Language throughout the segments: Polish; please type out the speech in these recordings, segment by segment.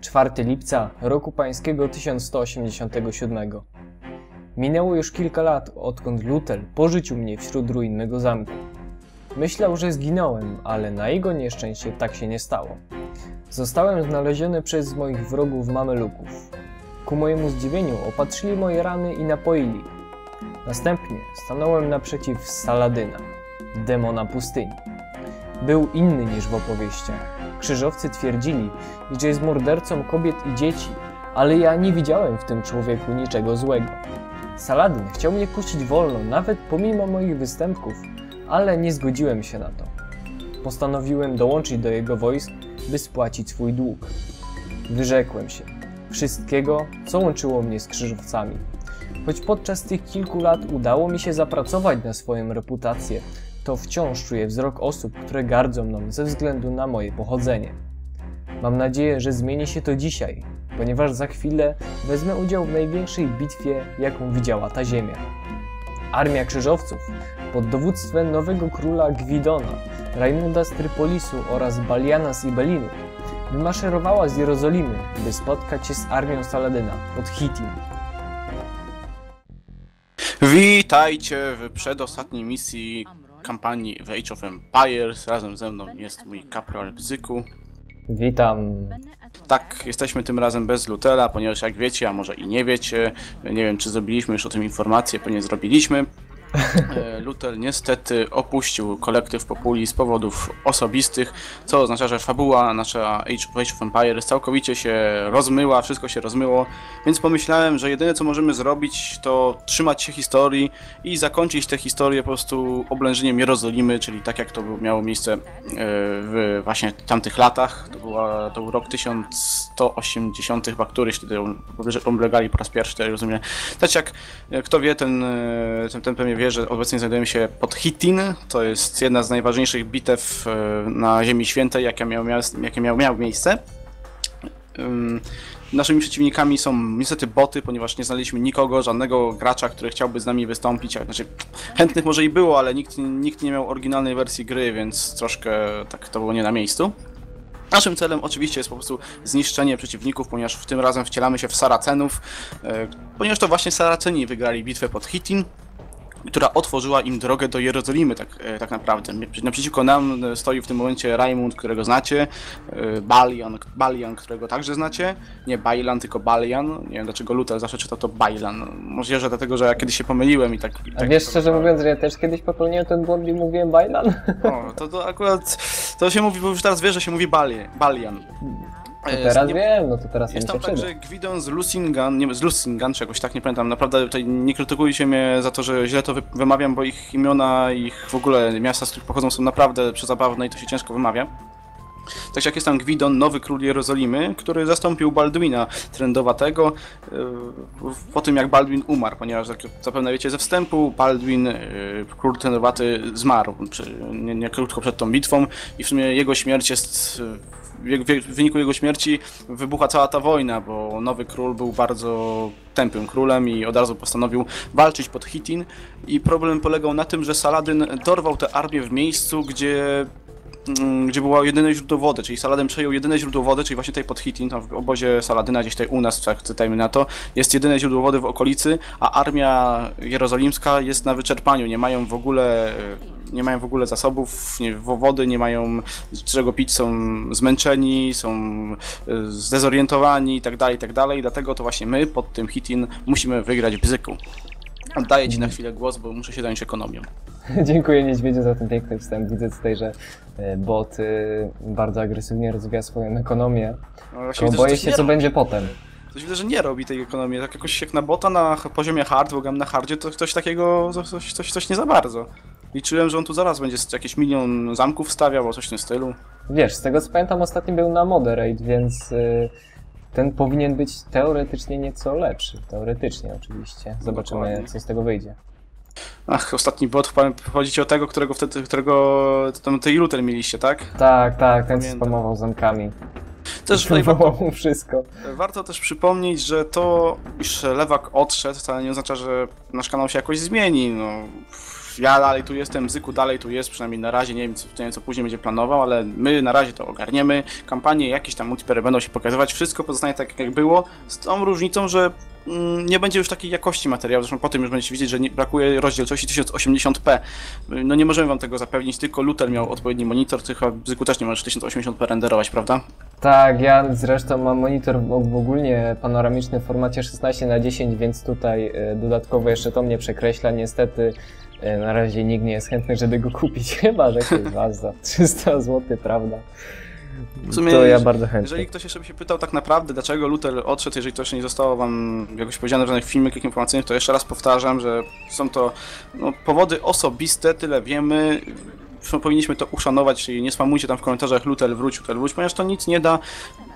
4 lipca roku pańskiego 1187. Minęło już kilka lat, odkąd Lutel porzucił mnie wśród ruin mego zamku. Myślał, że zginąłem, ale na jego nieszczęście tak się nie stało. Zostałem znaleziony przez moich wrogów mameluków. Ku mojemu zdziwieniu opatrzyli moje rany i napoili. Następnie stanąłem naprzeciw Saladyna, demona pustyni. Był inny niż w opowieściach. Krzyżowcy twierdzili, że jest mordercą kobiet i dzieci, ale ja nie widziałem w tym człowieku niczego złego. Saladin chciał mnie puścić wolno, nawet pomimo moich występków, ale nie zgodziłem się na to. Postanowiłem dołączyć do jego wojsk, by spłacić swój dług. Wyrzekłem się wszystkiego, co łączyło mnie z krzyżowcami. Choć podczas tych kilku lat udało mi się zapracować na swoją reputację, to wciąż czuję wzrok osób, które gardzą mną ze względu na moje pochodzenie. Mam nadzieję, że zmieni się to dzisiaj, ponieważ za chwilę wezmę udział w największej bitwie, jaką widziała ta ziemia. Armia krzyżowców pod dowództwem nowego króla Gwidona, Raimunda z Trypolisu oraz Baliana z Ibelinu wymaszerowała z Jerozolimy, by spotkać się z armią Saladyna pod Hittim. Witajcie w przedostatniej misji kampanii w Age of Empires. Razem ze mną jest mój kapral Bzyku. Witam. Tak, jesteśmy tym razem bez Lutela, ponieważ jak wiecie, a może i nie wiecie, nie wiem czy zrobiliśmy już o tym informację, pewnie zrobiliśmy. E, Lutel niestety opuścił kolektyw Populi z powodów osobistych, co oznacza, że fabuła nasza Age of Empires całkowicie się rozmyła, wszystko się rozmyło, więc pomyślałem, że jedyne co możemy zrobić to trzymać się historii i zakończyć tę historię po prostu oblężeniem Jerozolimy, czyli tak jak to miało miejsce e, w właśnie tamtych latach. To, była, to był rok 1180 chyba któryś, wtedy oblegali po raz pierwszy Jerozolimę. Tak jak kto wie, ten, e, ten, ten pewnie wie, że obecnie znajdujemy się pod Hittin. To jest jedna z najważniejszych bitew e, na Ziemi Świętej, jakie miały, jakie miały, miały miejsce. Naszymi przeciwnikami są niestety boty, ponieważ nie znaleźliśmy nikogo, żadnego gracza, który chciałby z nami wystąpić. Znaczy, chętnych może i było, ale nikt, nikt nie miał oryginalnej wersji gry, więc troszkę tak to było nie na miejscu. Naszym celem oczywiście jest po prostu zniszczenie przeciwników, ponieważ w tym razem wcielamy się w Saracenów, e, ponieważ to właśnie Saraceni wygrali bitwę pod Hittin, która otworzyła im drogę do Jerozolimy tak, e, tak naprawdę. Naprzeciwko nam e, stoi w tym momencie Raimund, którego znacie, e, Balian, Balian, którego także znacie, nie Bailan, tylko Balian. Nie wiem dlaczego Luther zawsze czytał to Bailan. Możliwe, dlatego, że ja kiedyś się pomyliłem i tak... I A tak wiesz, szczerze mówiąc, że ja też kiedyś popełniłem ten błąd i mówiłem Bailan? O, to, to akurat, to się mówi, bo już teraz wiesz, że się mówi Bali, Balian. To teraz wiem, no to teraz Jest tam także Gwidon z Lusingan, nie, z Lusingan, czegoś tak, nie pamiętam. Naprawdę tutaj nie krytykujcie mnie za to, że źle to wy, wymawiam, bo ich imiona, ich w ogóle miasta, z których pochodzą są naprawdę przezabawne i to się ciężko wymawia. Także jak jest tam Gwidon, nowy król Jerozolimy, który zastąpił Balduina trendowatego yy, po tym jak Baldwin umarł, ponieważ jak zapewne wiecie ze wstępu, Baldwin, yy, król trendowaty zmarł nie, nie krótko przed tą bitwą i w sumie jego śmierć jest w, wyniku jego śmierci wybucha cała ta wojna, bo nowy król był bardzo tępym królem i od razu postanowił walczyć pod Hittin i problem polegał na tym, że Saladyn dorwał tę armię w miejscu, gdzie gdzie było jedyne źródło wody, czyli Saladyn przejął jedyne źródło wody, czyli właśnie tutaj pod Hittin, tam w obozie Saladyna, gdzieś tutaj u nas, tak cytajmy na to, jest jedyne źródło wody w okolicy, a armia jerozolimska jest na wyczerpaniu, nie mają w ogóle nie mają w ogóle zasobów, nie, wody, nie mają czego pić, są zmęczeni, są y, zdezorientowani i tak dalej, i tak. Dlatego to właśnie my pod tym Hitin musimy wygrać bzyku. Oddaję Ci na chwilę głos, bo muszę się zająć ekonomią. Dziękuję Niedźwiedziu za ten piękny wstęp. Widzę tutaj, że e, bot y, bardzo agresywnie rozwija swoją ekonomię. No, właśnie widzę, boję się, co robi. będzie potem. Coś widzę, że nie robi tej ekonomii. Tak jakoś jak na bota na poziomie hard, bo gram na hardzie, to coś takiego, coś, coś, coś nie za bardzo. Liczyłem, że on tu zaraz będzie jakiś milion zamków stawiał, albo coś w tym stylu. Wiesz, z tego co pamiętam, ostatnio był na Moderate, więc y, ten powinien być teoretycznie nieco lepszy. Teoretycznie oczywiście. Zobaczymy, Dokładnie. co z tego wyjdzie. Ach, ostatni bot, chodzi o tego, którego wtedy, którego tam tej Luther mieliście, tak? Tak, tak, ten Pamiętam. spamował zamkami. Też tutaj warto, mu wszystko. warto też przypomnieć, że to, iż Lewak odszedł, wcale nie oznacza, że nasz kanał się jakoś zmieni. No, ja dalej tu jestem, Zyku dalej tu jest, przynajmniej na razie, nie wiem co, nie wiem, co później będzie planował, ale my na razie to ogarniemy. Kampanie, jakieś tam multiplayer będą się pokazywać, wszystko pozostanie tak jak było, z tą różnicą, że mm, nie będzie już takiej jakości materiału, zresztą po tym już będziecie widzieć, że nie, brakuje rozdzielczości 1080p. No nie możemy wam tego zapewnić, tylko Luther miał odpowiedni monitor, ty chyba Zyku też nie możesz 1080p renderować, prawda? Tak, ja zresztą mam monitor w ogólnie panoramiczny w formacie 16 na 10 więc tutaj e, dodatkowo jeszcze to mnie przekreśla. Niestety na razie nikt nie jest chętny, żeby go kupić, chyba że ktoś was za 300 zł, prawda? W sumie, to ja bardzo chętnie. Jeżeli ktoś jeszcze by się pytał tak naprawdę, dlaczego Luther odszedł, jeżeli to jeszcze nie zostało wam jakoś powiedziane w żadnych filmikach informacyjnych, to jeszcze raz powtarzam, że są to no, powody osobiste, tyle wiemy. Powinniśmy to uszanować, czyli nie spamujcie tam w komentarzach Luther wróć, Luther wróć, ponieważ to nic nie da.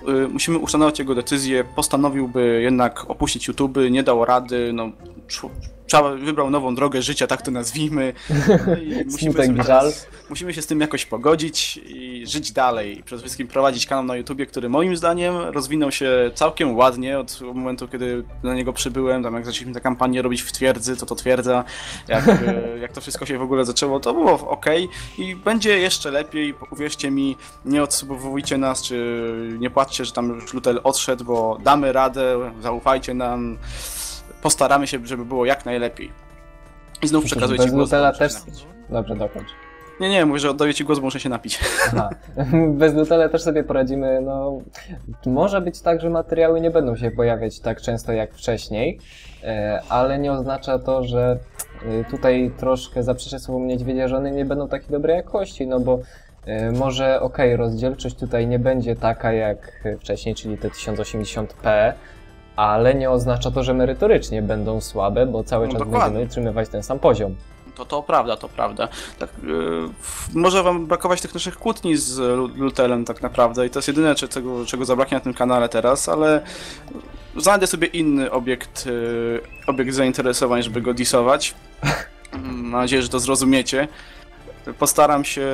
Y, musimy uszanować jego decyzję. Postanowiłby jednak opuścić YouTube, nie dał rady, no trzeba wybrał nową drogę życia, tak to nazwijmy. No i musimy, sobie teraz, musimy się z tym jakoś pogodzić i żyć dalej. I Przede wszystkim prowadzić kanał na YouTubie, który moim zdaniem rozwinął się całkiem ładnie od momentu, kiedy na niego przybyłem. Tam jak zaczęliśmy tę kampanię robić w twierdzy, to to twierdza. Jak, e, jak to wszystko się w ogóle zaczęło, to było ok i będzie jeszcze lepiej. Uwierzcie mi, nie odsubowujcie nas, czy nie płaccie, że tam już Lutel odszedł, bo damy radę, zaufajcie nam. Postaramy się, żeby było jak najlepiej. I znów przekazujecie bez głos. Nutella też... Dobrze, dokończ. Nie, nie, mówię, że oddaję ci głos, bo muszę się napić. Aha. Bez Nutella też sobie poradzimy, no... Może być tak, że materiały nie będą się pojawiać tak często jak wcześniej, e, ale nie oznacza to, że e, tutaj troszkę zaprzeczę słowom niedźwiedzia, że one nie będą takiej dobrej jakości, no bo e, może okej, rozdzielczość tutaj nie będzie taka jak wcześniej, czyli te 1080p, ale nie oznacza to, że merytorycznie będą słabe, bo cały No czas dokładnie. będziemy utrzymywać ten sam poziom. To to prawda, to prawda. Tak, yy, może wam brakować tych naszych kłótni z Lu- Lutelem tak naprawdę i to jest jedyne, czego, czego zabraknie na tym kanale teraz, ale znajdę sobie inny obiekt, yy, obiekt zainteresowań, żeby go disować. Mam nadzieję, że to zrozumiecie. Postaram się,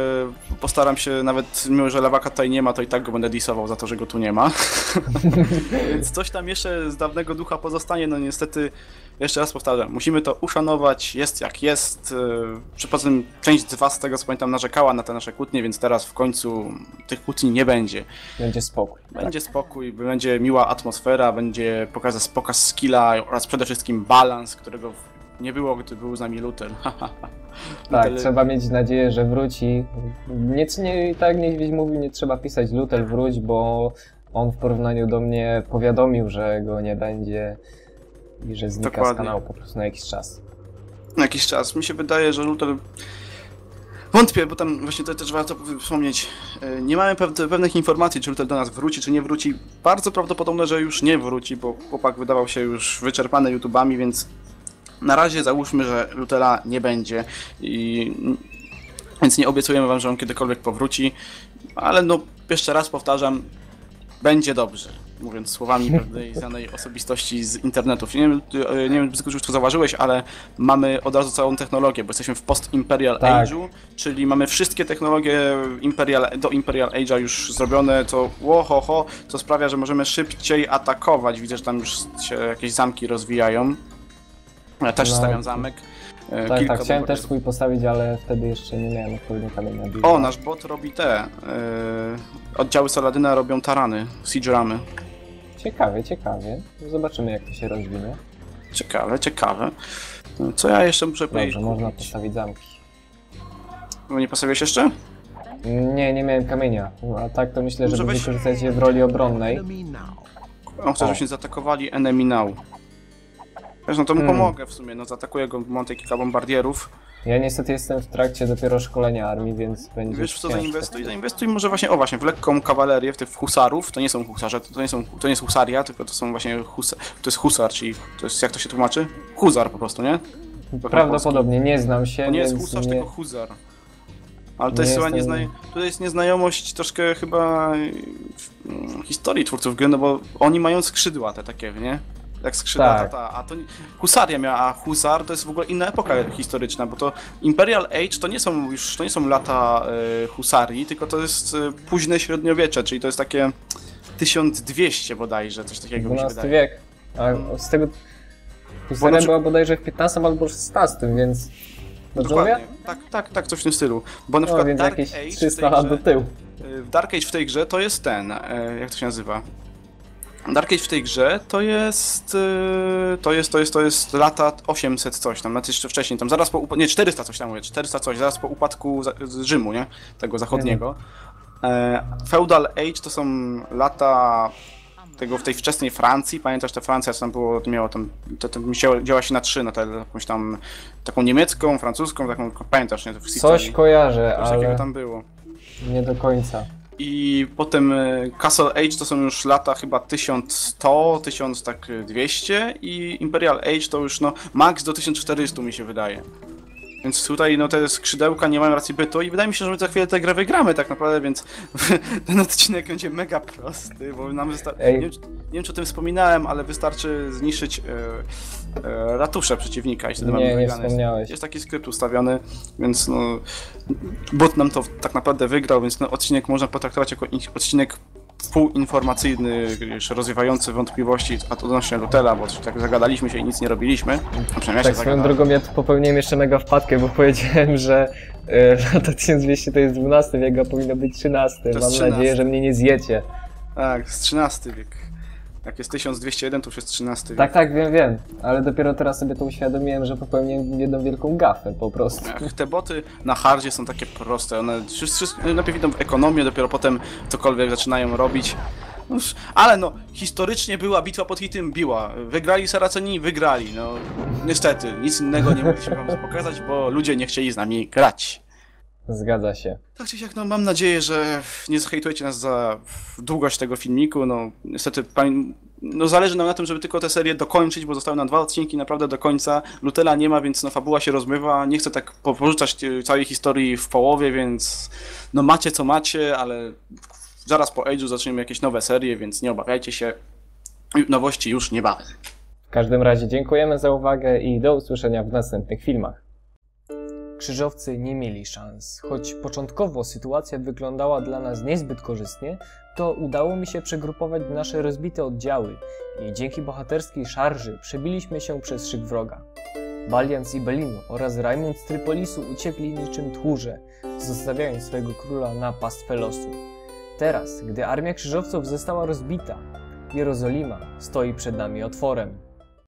postaram się, nawet mimo, że lewaka tutaj nie ma, to i tak go będę disował za to, że go tu nie ma. Więc coś tam jeszcze z dawnego ducha pozostanie, no niestety, jeszcze raz powtarzam, musimy to uszanować, jest jak jest. Yy, Przy część z was, z tego co pamiętam, narzekała na te nasze kłótnie, więc teraz w końcu tych kłótni nie będzie. Będzie spokój. Będzie spokój, będzie miła atmosfera, będzie pokaz, pokaz skilla oraz przede wszystkim balans, którego nie było, gdy był z nami Luther. Tak, trzeba mieć nadzieję, że wróci. Nie, nie, tak jak niedźwiedź mówił, nie trzeba pisać Lutel wróć, bo on w porównaniu do mnie powiadomił, że go nie będzie i że znika Dokładnie. z kanału po prostu na jakiś czas. na jakiś czas. Mi się wydaje, że Luther. Wątpię, bo tam właśnie to też warto wspomnieć. e, Nie mamy pew- pewnych informacji, czy Luther do nas wróci, czy nie wróci. Bardzo prawdopodobne, że już nie wróci, bo chłopak wydawał się już wyczerpany YouTubami, więc na razie załóżmy, że Luthera nie będzie. I... Więc nie obiecujemy wam, że on kiedykolwiek powróci, ale no jeszcze raz powtarzam, będzie dobrze. Mówiąc słowami pewnej znanej osobistości z internetów. Nie wiem, ty, e, nie wiem, Bzyku, czy już to zauważyłeś, ale mamy od razu całą technologię, bo jesteśmy w post-Imperial Tak. Age'u, czyli mamy wszystkie technologie Imperial, do Imperial Age'a już zrobione, co łohoho, co sprawia, że możemy szybciej atakować. Widzę, że tam już się jakieś zamki rozwijają. Ja też No, stawiam zamek. E, Tak, kilka tak, chciałem też swój postawić, ale wtedy jeszcze nie miałem odpowiednio kamienia. O, nasz bot robi te. e, oddziały Saladyna robią tarany, siege ramy. Ciekawie, ciekawie. Zobaczymy jak to się rozwinie. Ciekawe, ciekawe. Co ja jeszcze muszę powiedzieć? Dobrze, można postawić zamki. Bo nie postawiłeś jeszcze? Nie, nie miałem kamienia. No, A tak to myślę, weź- wykorzystać je w roli obronnej. On chce, żebyśmy zaatakowali enemy now. Wiesz, no to mu Hmm. pomogę w sumie, no zaatakuję go, mam tutaj kilka bombardierów. Ja niestety jestem w trakcie dopiero szkolenia armii, więc będzie Wiesz w co ciężko. zainwestuj? Zainwestuj może właśnie, o właśnie, w lekką kawalerię, w tych husarów. To nie są husarze, to, to, nie, są, to nie jest husaria, tylko to są właśnie husa, to jest husar, czyli to jest, jak to się tłumaczy? Huzar po prostu, nie? Prawdopodobnie nie znam się, To nie jest husarz, nie... tylko huzar. Ale to jest chyba jestem- niezna... tutaj jest nieznajomość troszkę chyba mm, historii twórców gry, no bo oni mają skrzydła te takie, nie? Jak skrzydła, Tak. ta, ta, a to Husaria miała, a Husar to jest w ogóle inna epoka historyczna, bo to Imperial Age to nie są już, to nie są lata e, Husarii, tylko to jest e, późne średniowiecze, czyli to jest takie 1200 bodajże, coś takiego mi się wydaje. wiek. A z tego... Husaria na była bodajże w XV albo XVI, więc Dobrze Dokładnie. mówię? Tak, tak, tak, coś w tym stylu. Bo na No, przykład Dark Age w 300 tej lat do tyłu. Y, w Dark Age w tej grze to jest ten, e, jak to się nazywa? Dark Age w tej grze to jest, y, to jest, to jest, to jest lata 800 coś tam, znaczy jeszcze wcześniej, tam zaraz po, nie 400 coś tam mówię, 400 coś, zaraz po upadku Rzymu, nie? Tego zachodniego. E, Feudal Age to są lata tego w tej wczesnej Francji, pamiętasz, ta Francja co tam było, to miało tam, to, to działa, działa się na trzy, na tę jakąś tam, taką niemiecką, francuską, taką, pamiętasz, nie? To w Coś kojarzę, Coś takiego ale tam było. nie do końca. I potem e, Castle Age to są już lata chyba 1100, 1200 i Imperial Age to już no max do 1400 mi się wydaje. Więc tutaj no te skrzydełka nie mają racji bytu i wydaje mi się, że my za chwilę tę grę wygramy tak naprawdę, więc ten odcinek będzie mega prosty, bo nam wystarczy... Nie, wiem, czy- nie wiem czy o tym wspominałem, ale wystarczy zniszczyć e, e, ratusze przeciwnika i wtedy mamy Nie, nie wygrane. wspomniałeś. Jest taki skrypt ustawiony, więc no bot nam to tak naprawdę wygrał, więc no, odcinek można potraktować jako in- odcinek półinformacyjny, już rozwiewający wątpliwości odnośnie Lutela, bo tak zagadaliśmy się i nic nie robiliśmy. A przynajmniej ja Tak się swoją drogą ja tu popełniłem jeszcze mega wpadkę, bo powiedziałem, że e, lata 1200 to jest 12 wiek, a powinno być 13. jest Mam 13. nadzieję, że mnie nie zjecie. Tak, z XIII wiek. Jak jest 1201, to już jest XIII wiek. Tak, tak, wiem, wiem, ale dopiero teraz sobie to uświadomiłem, że popełniłem jedną wielką gafę po prostu. Ach, Te boty na hardzie są takie proste. One wszyscy, wszyscy najpierw idą w ekonomię, dopiero potem cokolwiek zaczynają robić. No, już- ale no, historycznie była bitwa pod hitem, biła. Wygrali Saraceni, wygrali. No, niestety, nic innego nie mogliśmy wam pokazać, bo ludzie nie chcieli z nami grać. Zgadza się. Tak czy siak, no mam nadzieję, że nie zhejtujecie nas za długość tego filmiku. No niestety, pań- no zależy nam na tym, żeby tylko tę serię dokończyć, bo zostały nam dwa odcinki naprawdę do końca. Lutela nie ma, więc no fabuła się rozmywa. Nie chcę tak po- porzucać e, całej historii w połowie, więc no macie co macie, ale zaraz po Age'u zaczniemy jakieś nowe serie, więc nie obawiajcie się. Nowości już niebawem. W każdym razie dziękujemy za uwagę i do usłyszenia w następnych filmach. Krzyżowcy nie mieli szans. Choć początkowo sytuacja wyglądała dla nas niezbyt korzystnie, to udało mi się przegrupować nasze rozbite oddziały i dzięki bohaterskiej szarży przebiliśmy się przez szyk wroga. Balians i Belino oraz Raimund z Trypolisu uciekli niczym tchórze, zostawiając swojego króla na pastwę losu. Teraz, gdy armia krzyżowców została rozbita, Jerozolima stoi przed nami otworem.